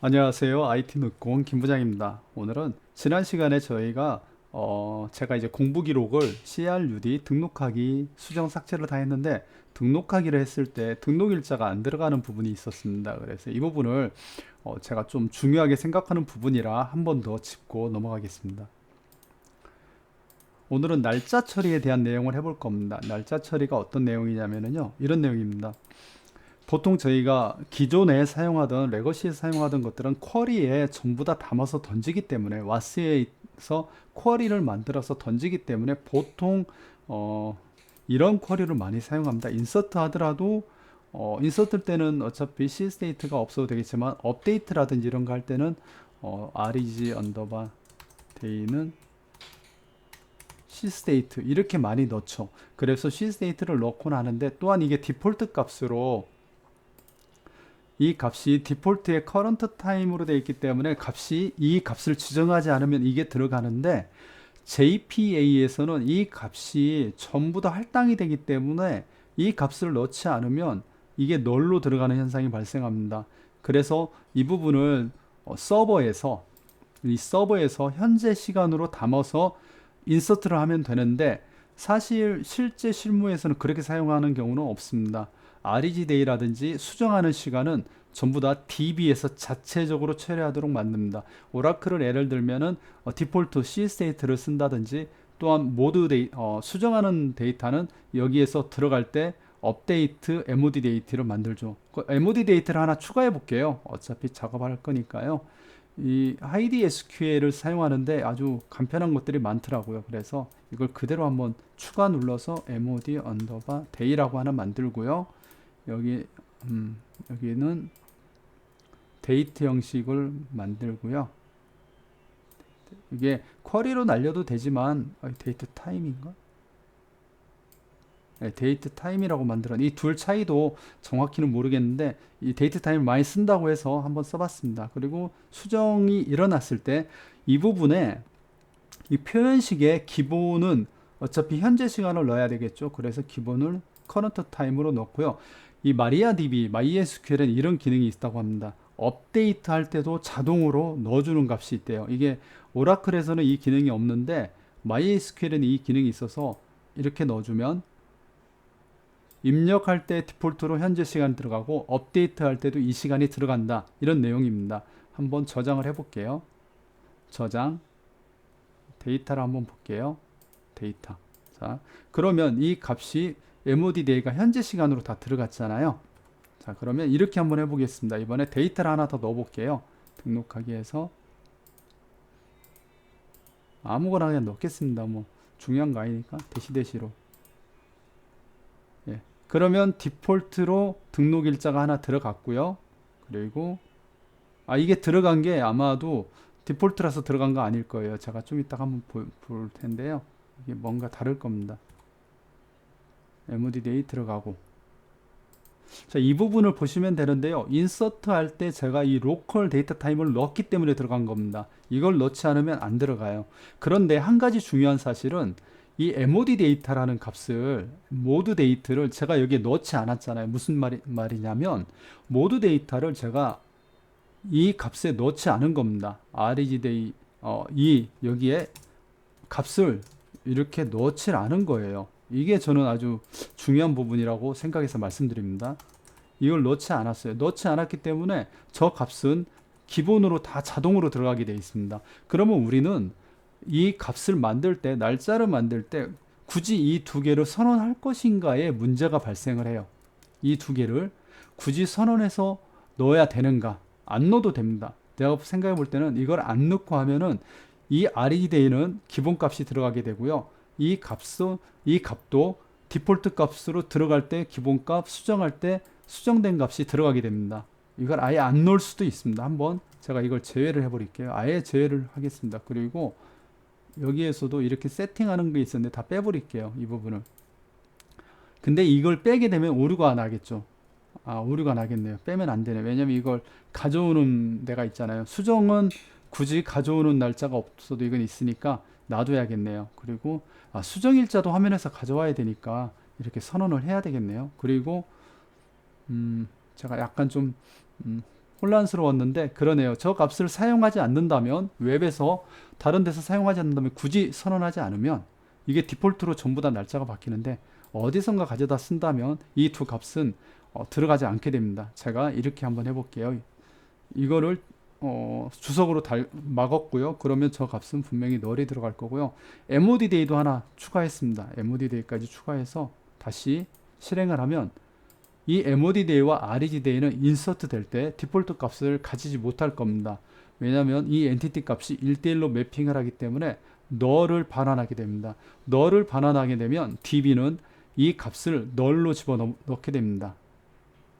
안녕하세요. IT 눈공 김 부장입니다. 오늘은 지난 시간에 저희가 어 제가 이제 공부 기록을 CRUD 등록하기 수정 삭제를 다 했는데 등록하기를 했을 때 등록 일자가 안 들어가는 부분이 있었습니다. 그래서 이 부분을 어 제가 좀 중요하게 생각하는 부분이라 한 번 더 짚고 넘어가겠습니다. 오늘은 날짜 처리에 대한 내용을 해볼 겁니다. 날짜 처리가 어떤 내용이냐면요. 이런 내용입니다. 보통 저희가 기존에 사용하던 레거시에 사용하던 것들은 쿼리에 전부 다 담아서 던지기 때문에 와스에서 쿼리를 만들어서 던지기 때문에 보통 어, 이런 쿼리를 많이 사용합니다. 인서트 하더라도 어, 인서트 때는 어차피 C 스테이트가 없어도 되겠지만 업데이트라든지 이런 거 할 때는 어, reg 언더바 데이는 C 스테이트 이렇게 많이 넣죠. 그래서 C 스테이트를 넣곤 하는데 또한 이게 디폴트 값으로 이 값이 디폴트의 커런트 타임으로 되어 있기 때문에 값이 이 값을 지정하지 않으면 이게 들어가는데 JPA에서는 이 값이 전부 다 할당이 되기 때문에 이 값을 넣지 않으면 이게 널로 들어가는 현상이 발생합니다. 그래서 이 부분을 어, 서버에서 이 서버에서 현재 시간으로 담아서 인서트를 하면 되는데 사실 실제 실무에서는 그렇게 사용하는 경우는 없습니다. REGDay라든지 수정하는 시간은 전부 다 DB에서 자체적으로 처리하도록 만듭니다. 오라클을 예를 들면은 어, 디폴트 C 스테이트를 쓴다든지 또한 모드 데이, 어, 수정하는 데이터는 여기에서 들어갈 때 업데이트 MOD 데이트를 만들죠. 그 MOD 데이트를 하나 추가해 볼게요. 어차피 작업할 거니까요. 이 하이디 SQL을 사용하는데 아주 간편한 것들이 많더라고요. 그래서 이걸 그대로 한번 추가 눌러서 MOD 언더바 데이라고 하나 만들고요. 여기 음, 여기는 데이트 형식을 만들고요. 이게 쿼리로 날려도 되지만 아, 데이트 타임인가? 네, 데이트 타임이라고 만들어. 이 둘 차이도 정확히는 모르겠는데 이 데이트 타임을 많이 쓴다고 해서 한번 써봤습니다. 그리고 수정이 일어났을 때 이 부분에 이 표현식의 기본은 어차피 현재 시간을 넣어야 되겠죠. 그래서 기본을 커런트 타임으로 넣고요. 이 마리아DB, MySQL엔 이런 기능이 있다고 합니다. 업데이트 할 때도 자동으로 넣어주는 값이 있대요. 이게 오라클에서는 이 기능이 없는데 MySQL에는 이 기능이 있어서 이렇게 넣어주면 입력할 때 디폴트로 현재 시간 들어가고 업데이트 할 때도 이 시간이 들어간다. 이런 내용입니다. 한번 저장을 해볼게요. 저장 데이터를 한번 볼게요. 데이터. 자, 그러면 이 값이 MOD 데이가 현재 시간으로 다 들어갔잖아요. 자, 그러면 이렇게 한번 해보겠습니다. 이번에 데이터를 하나 더 넣어볼게요. 등록하기 해서 아무거나 그냥 넣겠습니다. 뭐 중요한 거 아니니까 대시대시로. 예. 그러면 디폴트로 등록 일자가 하나 들어갔고요. 그리고 아 이게 들어간 게 아마도 디폴트라서 들어간 거 아닐 거예요. 제가 좀 이따가 한번 볼, 볼 텐데요. 이게 뭔가 다를 겁니다. MOD 데이 들어가고 자, 이 부분을 보시면 되는데요. 인서트 할 때 제가 이 로컬 데이터 타임을 넣었기 때문에 들어간 겁니다. 이걸 넣지 않으면 안 들어가요. 그런데 한 가지 중요한 사실은 이 MOD 데이터라는 값을 모드 데이터를 제가 여기에 넣지 않았잖아요. 무슨 말이, 말이냐면 모드 데이터를 제가 이 값에 넣지 않은 겁니다. reg 데이 어, 이 여기에 값을 이렇게 넣지 않은 거예요. 이게 저는 아주 중요한 부분이라고 생각해서 말씀드립니다. 이걸 넣지 않았어요. 넣지 않았기 때문에 저 값은 기본으로 다 자동으로 들어가게 되어 있습니다. 그러면 우리는 이 값을 만들 때, 날짜를 만들 때 굳이 이 두 개를 선언할 것인가에 문제가 발생을 해요. 이 두 개를 굳이 선언해서 넣어야 되는가? 안 넣어도 됩니다. 내가 생각해 볼 때는 이걸 안 넣고 하면은 이 RED는 기본값이 들어가게 되고요. 이 값은 이 값도 디폴트 값으로 들어갈 때 기본값 수정할 때 수정된 값이 들어가게 됩니다. 이걸 아예 안 넣을 수도 있습니다. 한번 제가 이걸 제외를 해버릴게요. 아예 제외를 하겠습니다. 그리고 여기에서도 이렇게 세팅하는 게 있었는데 다 빼버릴게요. 이 부분을. 근데 이걸 빼게 되면 오류가 나겠죠. 아, 오류가 나겠네요. 빼면 안 되네. 왜냐면 이걸 가져오는 데가 있잖아요. 수정은 굳이 가져오는 날짜가 없어도 이건 있으니까 놔둬야겠네요. 그리고 아, 수정일자도 화면에서 가져와야 되니까 이렇게 선언을 해야 되겠네요. 그리고 음, 제가 약간 좀 음, 혼란스러웠는데 그러네요. 저 값을 사용하지 않는다면 웹에서 다른 데서 사용하지 않는다면 굳이 선언하지 않으면 이게 디폴트로 전부 다 날짜가 바뀌는데 어디선가 가져다 쓴다면 이 두 값은 어, 들어가지 않게 됩니다. 제가 이렇게 한번 해볼게요. 이거를 어, 주석으로 달, 막았고요. 그러면 저 값은 분명히 널이 들어갈 거고요. MOD 데이도 하나 추가했습니다. MOD 데이까지 추가해서 다시 실행을 하면 이 MOD 데이와 REG 데이는 인서트 될 때 디폴트 값을 가지지 못할 겁니다. 왜냐하면 이 엔티티 값이 1대1로 매핑을 하기 때문에 널을 반환하게 됩니다. 널을 반환하게 되면 DB는 이 값을 널로 집어넣게 됩니다.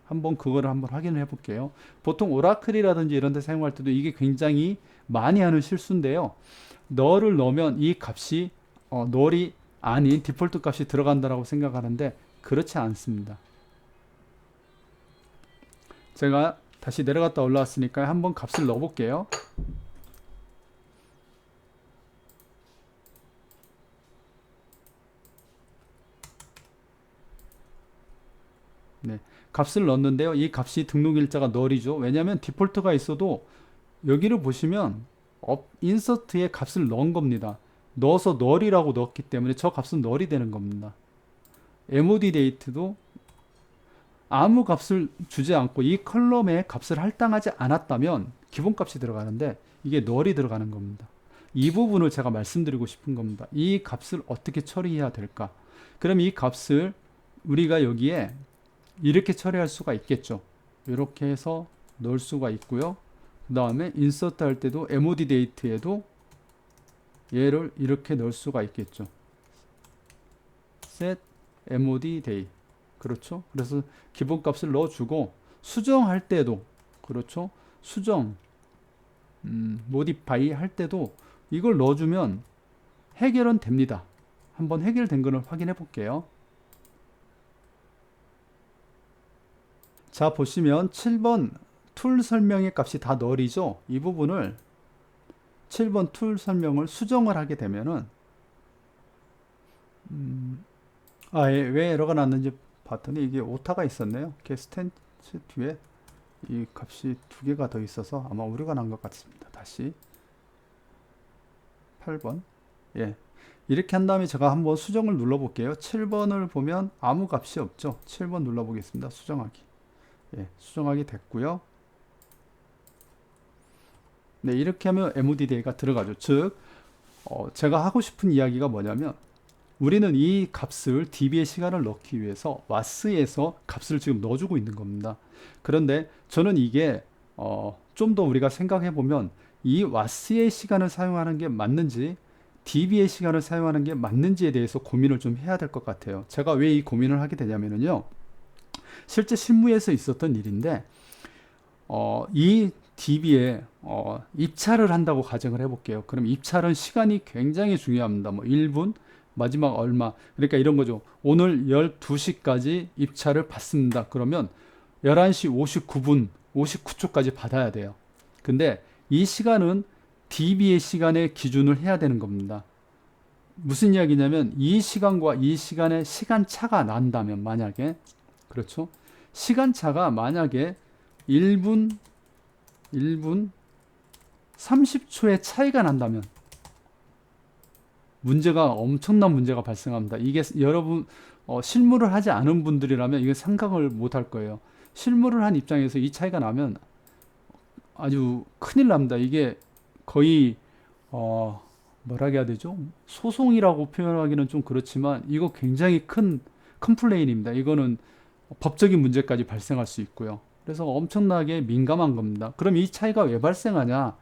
한번 그거를 한번 확인을 해볼게요. 보통 오라클이라든지 이런 데 사용할 때도 이게 굉장히 많이 하는 실수인데요. 널을 넣으면 이 값이 어, 널이 아닌 디폴트 값이 들어간다라고 생각하는데 그렇지 않습니다. 제가 다시 내려갔다 올라왔으니까 한번 값을 넣어볼게요. 네, 값을 넣었는데요. 이 값이 등록 일자가 널이죠. 왜냐하면 디폴트가 있어도 여기를 보시면 업 인서트에 값을 넣은 겁니다. 넣어서 널이라고 넣었기 때문에 저 값은 널이 되는 겁니다. MOD 데이트도 아무 값을 주지 않고 이 컬럼에 값을 할당하지 않았다면 기본값이 들어가는데 이게 널이 들어가는 겁니다. 이 부분을 제가 말씀드리고 싶은 겁니다. 이 값을 어떻게 처리해야 될까? 그럼 이 값을 우리가 여기에 이렇게 처리할 수가 있겠죠. 이렇게 해서 넣을 수가 있고요. 그 다음에 인서트 할 때도 MOD 데이트에도 얘를 이렇게 넣을 수가 있겠죠. set MOD day 그렇죠. 그래서 기본값을 넣어주고 수정할 때도 그렇죠. 수정 음, modify 할 때도 이걸 넣어주면 해결은 됩니다. 한번 해결된 거를 확인해 볼게요. 자 보시면 7번 툴 설명의 값이 다 널이죠. 이 부분을 7번 툴 설명을 수정을 하게 되면은 음, 아, 예, 왜 에러가 났는지 봤더니 이게 오타가 있었네요. 게스텐츠 뒤에 이 값이 두 개가 더 있어서 아마 오류가 난 것 같습니다. 다시 8번 예 이렇게 한 다음에 제가 한번 수정을 눌러 볼게요. 7번을 보면 아무 값이 없죠. 7번 눌러 보겠습니다. 수정하기 예, 수정하기 됐고요. 네, 이렇게 하면 MOD 데이가 들어가죠. 즉, 어, 제가 하고 싶은 이야기가 뭐냐면, 우리는 이 값을 DB의 시간을 넣기 위해서 와스에서 값을 지금 넣어주고 있는 겁니다. 그런데 저는 이게 어, 좀 더 우리가 생각해 보면 이 와스의 시간을 사용하는 게 맞는지 DB의 시간을 사용하는 게 맞는지에 대해서 고민을 좀 해야 될 것 같아요. 제가 왜 이 고민을 하게 되냐면요. 실제 실무에서 있었던 일인데 어, 이 DB에 어, 입찰을 한다고 가정을 해볼게요. 그럼 입찰은 시간이 굉장히 중요합니다. 뭐 1분, 마지막 얼마. 그러니까 이런 거죠. 오늘 12시까지 입찰을 받습니다. 그러면 11시 59분, 59초까지 받아야 돼요. 근데 이 시간은 DB의 시간에 기준을 해야 되는 겁니다. 무슨 이야기냐면 이 시간과 이 시간의 시간 차가 난다면 만약에 그렇죠? 시간 차가 만약에 1분 1분 30초의 차이가 난다면 문제가 엄청난 문제가 발생합니다. 이게 여러분 어, 실무를 하지 않은 분들이라면 이게 생각을 못 할 거예요. 실무를 한 입장에서 이 차이가 나면 아주 큰일 납니다. 이게 거의 어, 뭐라 해야 되죠? 소송이라고 표현하기는 좀 그렇지만 이거 굉장히 큰 컴플레인입니다. 이거는 법적인 문제까지 발생할 수 있고요. 그래서 엄청나게 민감한 겁니다. 그럼 이 차이가 왜 발생하냐?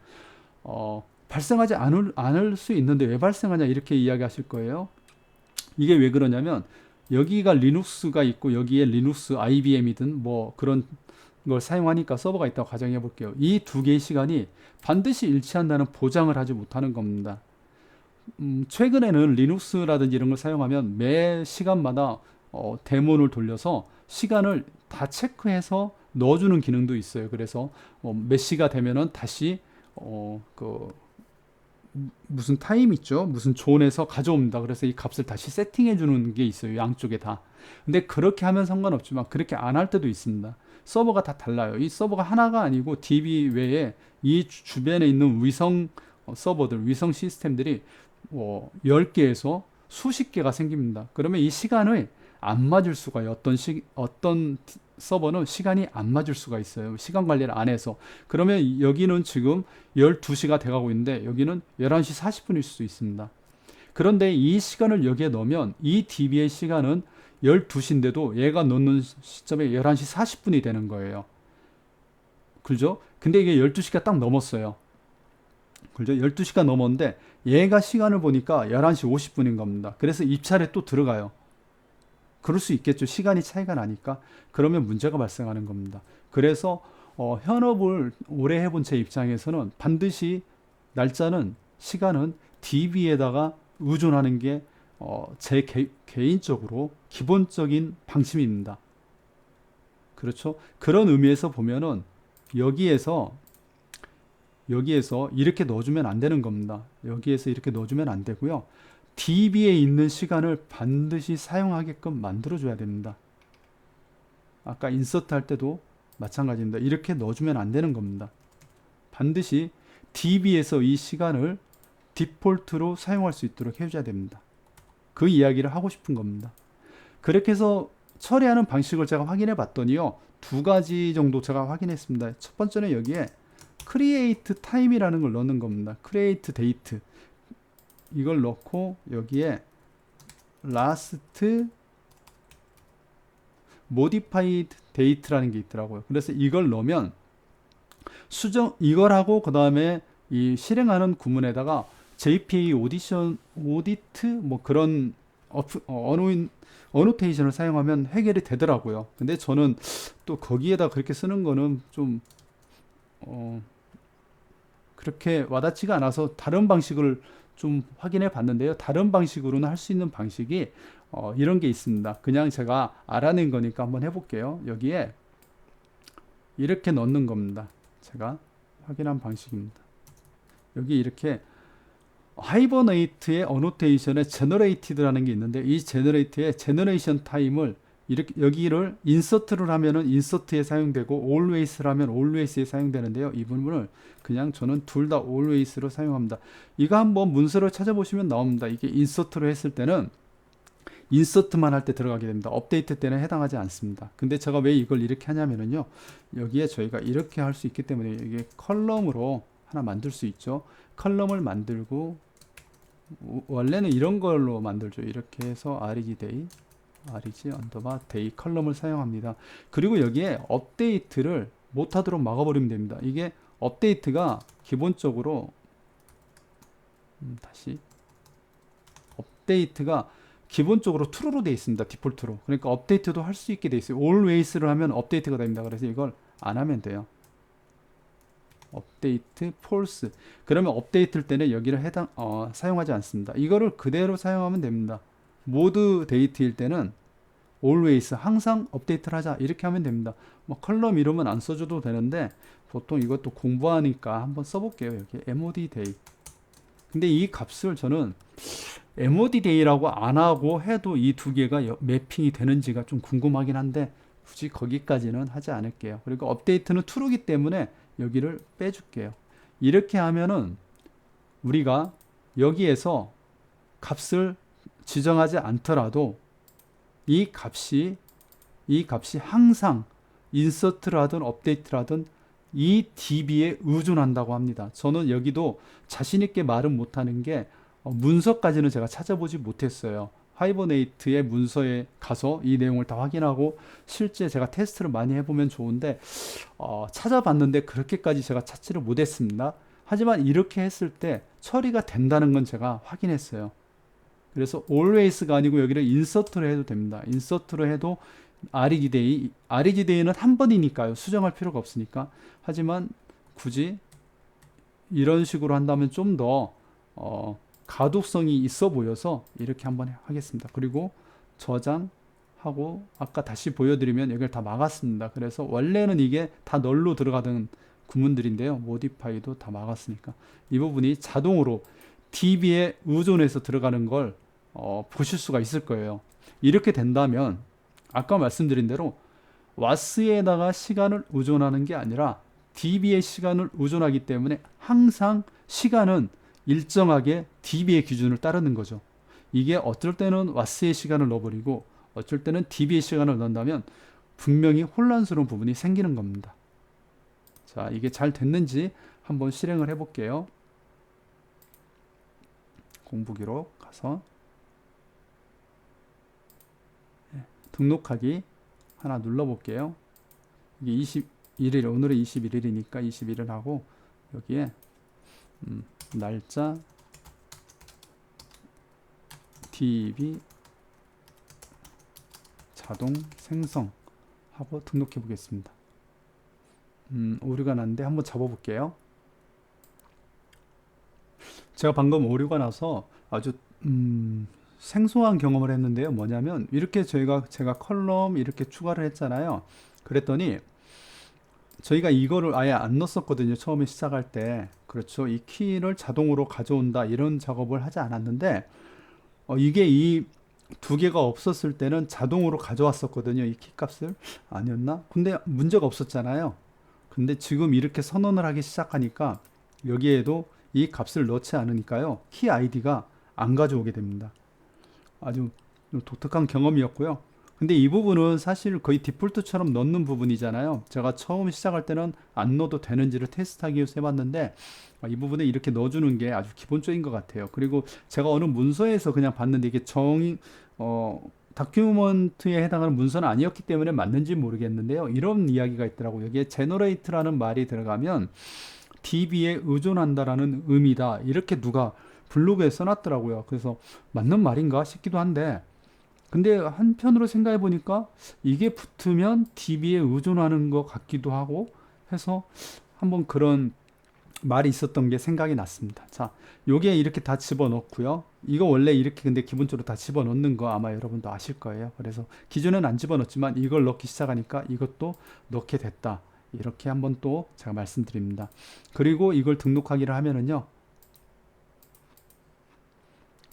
어, 발생하지 않을, 않을 수 있는데 왜 발생하냐 이렇게 이야기하실 거예요. 이게 왜 그러냐면 여기가 리눅스가 있고 여기에 리눅스 IBM이든 뭐 그런 걸 사용하니까 서버가 있다고 가정해 볼게요. 이 두 개의 시간이 반드시 일치한다는 보장을 하지 못하는 겁니다. 음, 최근에는 리눅스라든지 이런 걸 사용하면 매 시간마다 어, 데몬을 돌려서 시간을 다 체크해서 넣어주는 기능도 있어요. 그래서 어, 몇 시가 되면은 다시 어, 그 무슨 타임 있죠? 무슨 존에서 가져옵니다. 그래서 이 값을 다시 세팅해 주는 게 있어요. 양쪽에 다. 근데 그렇게 하면 상관없지만 그렇게 안 할 때도 있습니다. 서버가 다 달라요. 이 서버가 하나가 아니고 DB 외에 이 주- 주변에 있는 위성 어, 서버들, 위성 시스템들이 뭐 10개에서 수십 개가 생깁니다. 그러면 이 시간을 안 맞을 수가 있어요. 어떤 시, 어떤 티- 서버는 시간이 안 맞을 수가 있어요. 시간 관리를 안 해서. 그러면 여기는 지금 12시가 돼가고 있는데 여기는 11시 40분일 수 있습니다. 그런데 이 시간을 여기에 넣으면 이 DB의 시간은 12시인데도 얘가 넣는 시점에 11시 40분이 되는 거예요. 그죠? 근데 이게 12시가 딱 넘었어요. 그죠? 12시가 넘었는데 얘가 시간을 보니까 11시 50분인 겁니다. 그래서 입찰에 또 들어가요. 그럴 수 있겠죠. 시간이 차이가 나니까. 그러면 문제가 발생하는 겁니다. 그래서 어, 현업을 오래 해본 제 입장에서는 반드시 날짜는 시간은 DB에다가 의존하는 게 어, 제 개, 개인적으로 기본적인 방침입니다. 그렇죠? 그런 의미에서 보면은 여기에서 여기에서 이렇게 넣어주면 안 되는 겁니다. 여기에서 이렇게 넣어주면 안 되고요. DB에 있는 시간을 반드시 사용하게끔 만들어줘야 됩니다. 아까 인서트 할 때도 마찬가지입니다. 이렇게 넣어주면 안 되는 겁니다. 반드시 DB에서 이 시간을 디폴트로 사용할 수 있도록 해줘야 됩니다. 그 이야기를 하고 싶은 겁니다. 그렇게 해서 처리하는 방식을 제가 확인해 봤더니요. 두 가지 정도 제가 확인했습니다. 첫 번째는 여기에 create time이라는 걸 넣는 겁니다. create date. 이걸 넣고 여기에 last modified date라는 게 있더라고요. 그래서 이걸 넣으면 수정 이걸 하고 그 다음에 이 실행하는 구문에다가 JPA 오디션 오디트 뭐 그런 어프, 어, 어노인 어노테이션을 사용하면 해결이 되더라고요. 근데 저는 또 거기에다 그렇게 쓰는 거는 좀 어, 그렇게 와닿지가 않아서 다른 방식을 좀 확인해 봤는데요. 다른 방식으로는 할 수 있는 방식이 어, 이런 게 있습니다. 그냥 제가 알아낸 거니까 한번 해볼게요. 여기에 이렇게 넣는 겁니다. 제가 확인한 방식입니다. 여기 이렇게 하이버네이트의 어노테이션에 제너레이티드라는 게 있는데 이 제너레이트의 제너레이션 타임을 이렇게 여기를 인서트를 하면은 인서트에 사용되고 always를 하면 always에 사용되는데요. 이 부분을 그냥 저는 둘 다 always로 사용합니다. 이거 한번 문서를 찾아보시면 나옵니다. 이게 인서트로 했을 때는 인서트만 할 때 들어가게 됩니다. 업데이트 때는 해당하지 않습니다. 근데 제가 왜 이걸 이렇게 하냐면요. 여기에 저희가 이렇게 할 수 있기 때문에 이게 컬럼으로 하나 만들 수 있죠. 컬럼을 만들고 원래는 이런 걸로 만들죠. 이렇게 해서 reg day reg 언더바 day 컬럼을 사용합니다. 그리고 여기에 업데이트를 못하도록 막아버리면 됩니다. 이게 업데이트가 기본적으로 음, 다시 업데이트가 기본적으로 true로 되어 있습니다. 디폴트로. 그러니까 업데이트도 할 수 있게 되어 있어요. always를 하면 업데이트가 됩니다. 그래서 이걸 안 하면 돼요. 업데이트 false. 그러면 업데이트일 때는 여기를 해당 어, 사용하지 않습니다. 이거를 그대로 사용하면 됩니다. 모드 데이트일 때는 always 항상 업데이트를 하자 이렇게 하면 됩니다. 뭐 컬럼 이름은 안 써줘도 되는데 보통 이것도 공부하니까 한번 써볼게요. 여기 mod day. 근데 이 값을 저는 mod day라고 안 하고 해도 이 두 개가 여- 매핑이 되는지가 좀 궁금하긴 한데 굳이 거기까지는 하지 않을게요. 그리고 업데이트는 true이기 때문에 여기를 빼줄게요. 이렇게 하면은 우리가 여기에서 값을 지정하지 않더라도 이 값이 이 값이 항상 업데이트를 하든 이 DB에 의존한다고 합니다. 저는 여기도 자신 있게 말은 못하는 게 어, 문서까지는 제가 찾아보지 못했어요. 하이버네이트의 문서에 가서 이 내용을 다 확인하고 실제 제가 테스트를 많이 해보면 좋은데 어, 찾아봤는데 그렇게까지 제가 찾지를 못했습니다. 하지만 이렇게 했을 때 처리가 된다는 건 제가 확인했어요. 그래서 always가 아니고 여기를 insert로 해도 됩니다. insert로 해도 reg day는 한 번이니까요. 수정할 필요가 없으니까. 하지만 굳이 이런 식으로 한다면 좀더 어, 가독성이 있어 보여서 이렇게 한번 하겠습니다. 그리고 저장하고 아까 다시 보여드리면 여기를 다 막았습니다. 그래서 원래는 이게 다 널로 들어가던 구문들인데요. 모디파이도 다 막았으니까 이 부분이 자동으로 DB에 의존해서 들어가는 걸 어, 보실 수가 있을 거예요. 이렇게 된다면 아까 말씀드린 대로 와스에다가 시간을 의존하는 게 아니라 db의 시간을 의존하기 때문에 항상 시간은 일정하게 db의 기준을 따르는 거죠. 이게 어쩔 때는 와스의 시간을 넣어버리고 어쩔 때는 db의 시간을 넣는다면 분명히 혼란스러운 부분이 생기는 겁니다. 자, 이게 잘 됐는지 한번 실행을 해볼게요. 공부기로 가서 네, 등록하기 하나 눌러볼게요. 이게 21일, 오늘은 21일이니까 21일 하고 여기에 음, 날짜 DB 자동 생성 하고 등록해 보겠습니다. 음, 오류가 났는데 한번 잡아볼게요. 제가 방금 오류가 나서 아주 음, 생소한 경험을 했는데요. 뭐냐면 이렇게 저희가 제가 컬럼 이렇게 추가를 했잖아요. 그랬더니 저희가 이거를 아예 안 넣었었거든요. 처음에 시작할 때. 그렇죠. 이 키를 자동으로 가져온다 이런 작업을 하지 않았는데 어, 이게 이 두 개가 없었을 때는 자동으로 가져왔었거든요. 이 키 값을 아니었나? 근데 문제가 없었잖아요. 근데 지금 이렇게 선언을 하기 시작하니까 여기에도 이 값을 넣지 않으니까요. 키 아이디가 안 가져오게 됩니다. 아주 독특한 경험이었고요. 근데 이 부분은 사실 거의 디폴트처럼 넣는 부분이잖아요. 제가 처음 시작할 때는 안 넣어도 되는지를 테스트하기 위해서 해봤는데 아, 이 부분에 이렇게 넣어주는 게 아주 기본적인 것 같아요. 그리고 제가 어느 문서에서 그냥 봤는데 이게 정, 어, 다큐먼트에 해당하는 문서는 아니었기 때문에 맞는지 모르겠는데요. 이런 이야기가 있더라고요. 여기에 제너레이트라는 말이 들어가면 DB에 의존한다라는 의미다. 이렇게 누가 블로그에 써놨더라고요. 그래서 맞는 말인가 싶기도 한데 근데 한편으로 생각해 보니까 이게 붙으면 DB에 의존하는 것 같기도 하고 해서 한번 그런 말이 있었던 게 생각이 났습니다. 자, 요게 이렇게 다 집어넣고요. 이거 원래 이렇게 근데 기본적으로 다 집어넣는 거 아마 여러분도 아실 거예요. 그래서 기존에는 안 집어넣었지만 이걸 넣기 시작하니까 이것도 넣게 됐다. 이렇게 한번 또 제가 말씀드립니다. 그리고 이걸 등록하기를 하면은요.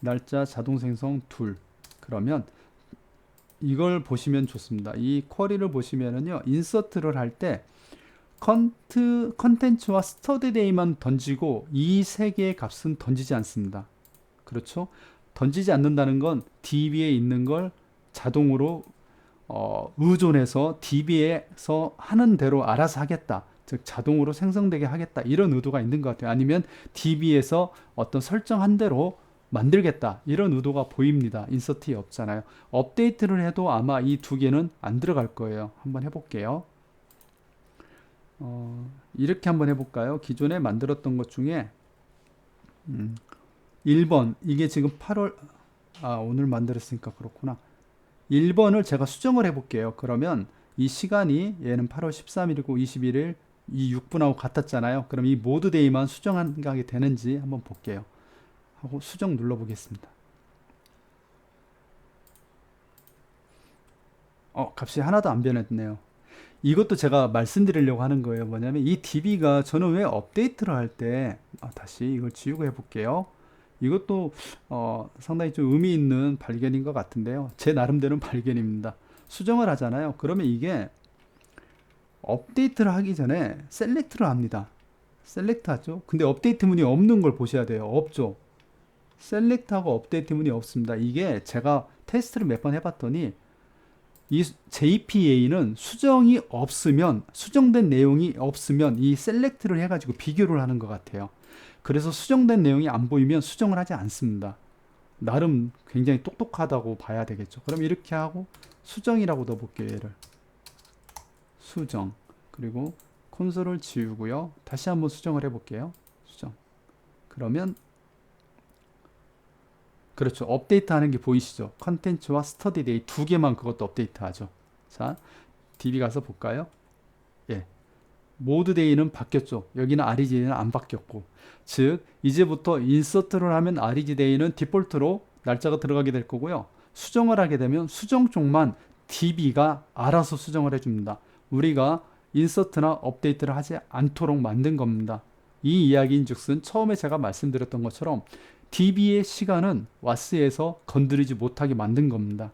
날짜 자동 생성 둘. 그러면 이걸 보시면 좋습니다. 이 쿼리를 보시면은요. 인서트를 할 때 컨트 컨텐츠와 스터디 데이만 던지고 이 세 개의 값은 던지지 않습니다. 그렇죠? 던지지 않는다는 건 DB에 있는 걸 자동으로 어, 의존해서 DB에서 하는 대로 알아서 하겠다. 즉 자동으로 생성되게 하겠다. 이런 의도가 있는 것 같아요. 아니면 DB에서 어떤 설정한 대로 만들겠다. 이런 의도가 보입니다. 인서트에 없잖아요. 업데이트를 해도 아마 이 두 개는 안 들어갈 거예요. 한번 해볼게요. 어, 이렇게 한번 해볼까요? 기존에 만들었던 것 중에 음, 1번 이게 지금 8월 아 오늘 만들었으니까 그렇구나. 1번을 제가 수정을 해볼게요. 그러면 이 시간이 얘는 8월 13일이고 21일 이 6분하고 같았잖아요. 그럼 이 모드 데이만 수정하게 되는지 한번 볼게요 하고 수정 눌러 보겠습니다. 어, 값이 하나도 안 변했네요. 이것도 제가 말씀드리려고 하는 거예요. 뭐냐면 이 DB가 저는 왜 업데이트를 할때 아, 다시 이걸 지우고 해볼게요. 이것도 어, 상당히 좀 의미 있는 발견인 것 같은데요. 제 나름대로는 발견입니다. 수정을 하잖아요. 그러면 이게 업데이트를 하기 전에 셀렉트를 합니다. 셀렉트 하죠. 근데 업데이트 문이 없는 걸 보셔야 돼요. 없죠. 셀렉트하고 업데이트 문이 없습니다. 이게 제가 테스트를 몇 번 해봤더니 이 JPA는 수정이 없으면 수정된 내용이 없으면 이 셀렉트를 해가지고 비교를 하는 것 같아요. 그래서 수정된 내용이 안 보이면 수정을 하지 않습니다. 나름 굉장히 똑똑하다고 봐야 되겠죠. 그럼 이렇게 하고 수정이라고 넣어볼게요. 얘를 수정 그리고 콘솔을 지우고요. 다시 한번 수정을 해볼게요. 수정 그러면 그렇죠. 업데이트 하는 게 보이시죠? 컨텐츠와 스터디 데이 두 개만 그것도 업데이트 하죠. 자, DB 가서 볼까요? 예. 모드 데이는 바뀌었죠. 여기는 REG는 안 바뀌었고. 즉, 이제부터 인서트를 하면 REG 데이는 디폴트로 날짜가 들어가게 될 거고요. 수정을 하게 되면 수정 쪽만 DB가 알아서 수정을 해줍니다. 우리가 인서트나 업데이트를 하지 않도록 만든 겁니다. 이 이야기인 즉슨 처음에 제가 말씀드렸던 것처럼 DB의 시간은 와스에서 건드리지 못하게 만든 겁니다.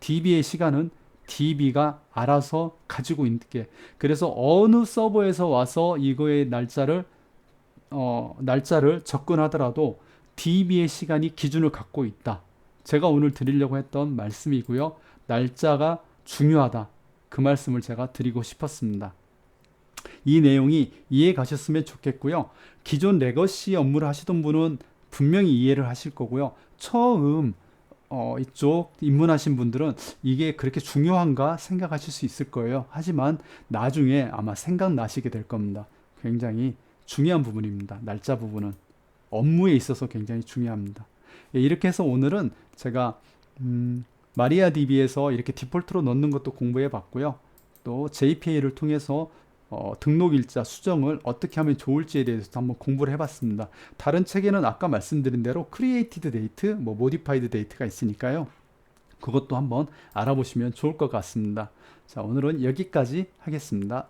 DB의 시간은 DB가 알아서 가지고 있게. 그래서 어느 서버에서 와서 이거의 날짜를 어, 날짜를 접근하더라도 DB의 시간이 기준을 갖고 있다. 제가 오늘 드리려고 했던 말씀이고요. 날짜가 중요하다. 그 말씀을 제가 드리고 싶었습니다. 이 내용이 이해 가셨으면 좋겠고요. 기존 레거시 업무를 하시던 분은 분명히 이해를 하실 거고요. 처음 어, 이쪽 입문하신 분들은 이게 그렇게 중요한가 생각하실 수 있을 거예요. 하지만 나중에 아마 생각나시게 될 겁니다. 굉장히 중요한 부분입니다. 날짜 부분은 업무에 있어서 굉장히 중요합니다. 예, 이렇게 해서 오늘은 제가 음, 마리아 DB에서 이렇게 디폴트로 넣는 것도 공부해 봤고요. 또 JPA를 통해서 어, 등록 일자 수정을 어떻게 하면 좋을지에 대해서도 한번 공부를 해봤습니다. 다른 책에는 아까 말씀드린 대로 created date, 뭐 modified date가 있으니까요. 그것도 한번 알아보시면 좋을 것 같습니다. 자, 오늘은 여기까지 하겠습니다.